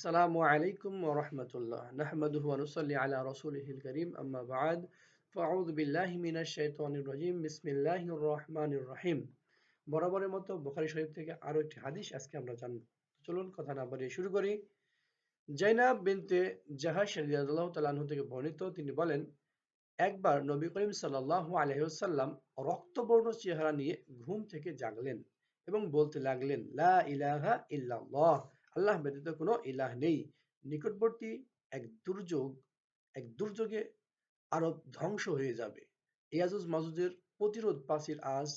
السلام عليكم ورحمة الله نحمده ونصلي على رسوله الكريم أما بعد فأعوذ بالله من الشيطان الرجيم بسم الله الرحمن الرحيم বরাবরের মতো বুখারী শরীফ থেকে আরো একটি হাদিস আজকে আমরা জানব চলুন কথা না বাড়িয়ে শুরু করি জাইনাব বিনতে জাহাশ রাদিয়াল্লাহু তাআলা আনহু থেকে বর্ণিত তিনি বলেন একবার নবী করিম সাল্লাল্লাহু আলাইহি ওয়াসাল্লাম রক্তবর্ণ চেহারা নিয়ে ঘুম থেকে জাগলেন এবং বলতে লাগলেন লা ইলাহা ইল্লাল্লাহ আল্লাহ ব্যতীত কোনো ইলাহ নেই। নিকটবর্তী এক দুর্যোগ, এক দুর্যোগে আরব ধ্বংস হয়ে যাবে। ইয়াজুজ মাজুজের প্রতিরোধ প্রাচীর আজ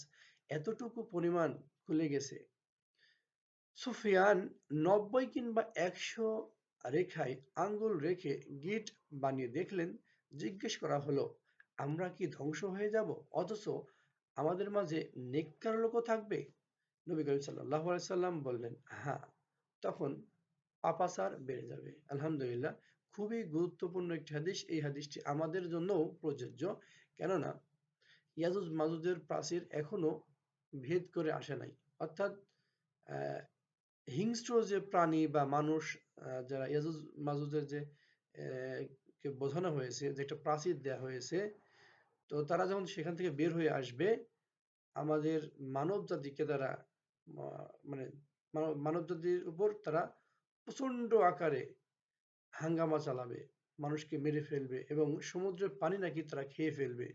এতটুকু পরিমাণ খুলে গেছে। সুফিয়ান নব্বই কিংবা একশো রেখায় আঙ্গুল রেখে গিট বানিয়ে দেখলেন, জিজ্ঞেস করা হলো, আমরা কি ধ্বংস হয়ে যাব? অথচ আমাদের মাঝে নেককার লোকও থাকবে? নবী করিম সাল্লাহ সাল্লাম বললেন হ্যাঁ। তখন পাপাসার বেড়ে যাবে। আলহামদুলিল্লাহ, খুবই গুরুত্বপূর্ণ একটি হাদিস। এই হাদিসটি আমাদের জন্যও প্রযোজ্য। কেননা, ইয়াজুজ মাজুজের প্রাচীর এখনও ভেদ করে আসে নাই। অর্থাৎ হিংস্র যে প্রাণী বা মানুষ যারা ইয়াজুজ মাজুজের যে বোঝানো হয়েছে, যে একটা প্রাচীর দেওয়া হয়েছে, তো তারা যখন সেখান থেকে বের হয়ে আসবে, আমাদের মানব জাতিকে তারা মানে মানব জাতির উপর তারা প্রচণ্ড আকারে হাঙ্গামা চালাবে, মানুষকে মেরে ফেলবে এবং সমুদ্রের পানি নাকি তারা খেয়ে ফেলবে।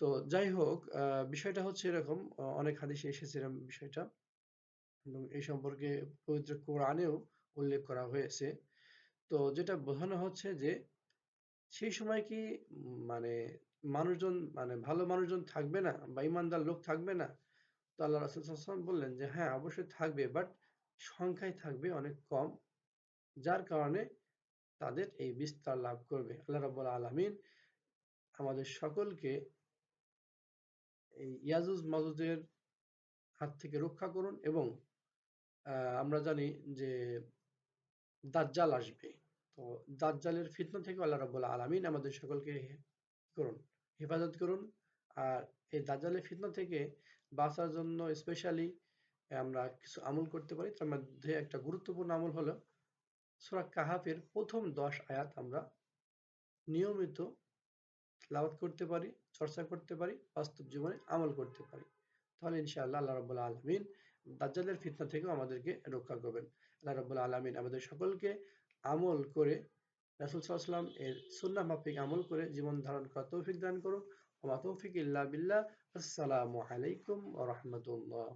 তো যাই হোক বিষয়টা হচ্ছে এরকম অনেক হাদিসে এসেছে এরকম বিষয়টা এবং এই সম্পর্কে পবিত্র কোরআনেও উল্লেখ করা হয়েছে। তো যেটা বোঝানো হচ্ছে যে সেই সময় কি মানে মানুষজন মানে ভালো মানুষজন থাকবে না বা ইমানদার লোক থাকবে না? তো আল্লাহ রাসুল বললেন যে হ্যাঁ অবশ্যই থাকবে বাট সংখ্যায় থাকবে অনেক কম, যার কারণে তাদের এই বিস্তার লাভ করবে। আল্লাহ রাবুল আলমিন আমাদের সকলকে এই ইয়াজুজ মাজুজের হাত থেকে রক্ষা করুন এবং আমরা জানি যে দাজ্জাল আসবে। তো দাজ্জালের ফিতনা থেকে আল্লাহ রাবুল আলমিন আমাদের সকলকে করুন, হেফাজত করুন। আর এই দাজ্জালের ফিতনা থেকে বাঁচার জন্য স্পেশালি আমরা কিছু আমল করতে পারি। তার মধ্যে একটা গুরুত্বপূর্ণ আমল হলো সুরা কাহাফের প্রথম দশ আয়াত আমরা নিয়মিত লাভত করতে পারি, চর্চা করতে পারি, বাস্তব জীবনে আমল করতে পারি। তাহলে ইনশাআল্লাহ আল্লাহ রবুল্লা আলমিন দাজ্জালের ফিতনা থেকেও আমাদেরকে রক্ষা করবেন। আল্লাহ রবুল্লা আলমিন আমাদের সকলকে আমল করে রাসুল সাল্লাম এর সুন্না মাফিক আমল করে জীবন ধারণ করা তৌফিক দান করুন। ওমা তৌফিক ইল্লা বিল্লাহ। আসসালামু আলাইকুম ওয়া রাহমাতুল্লাহ।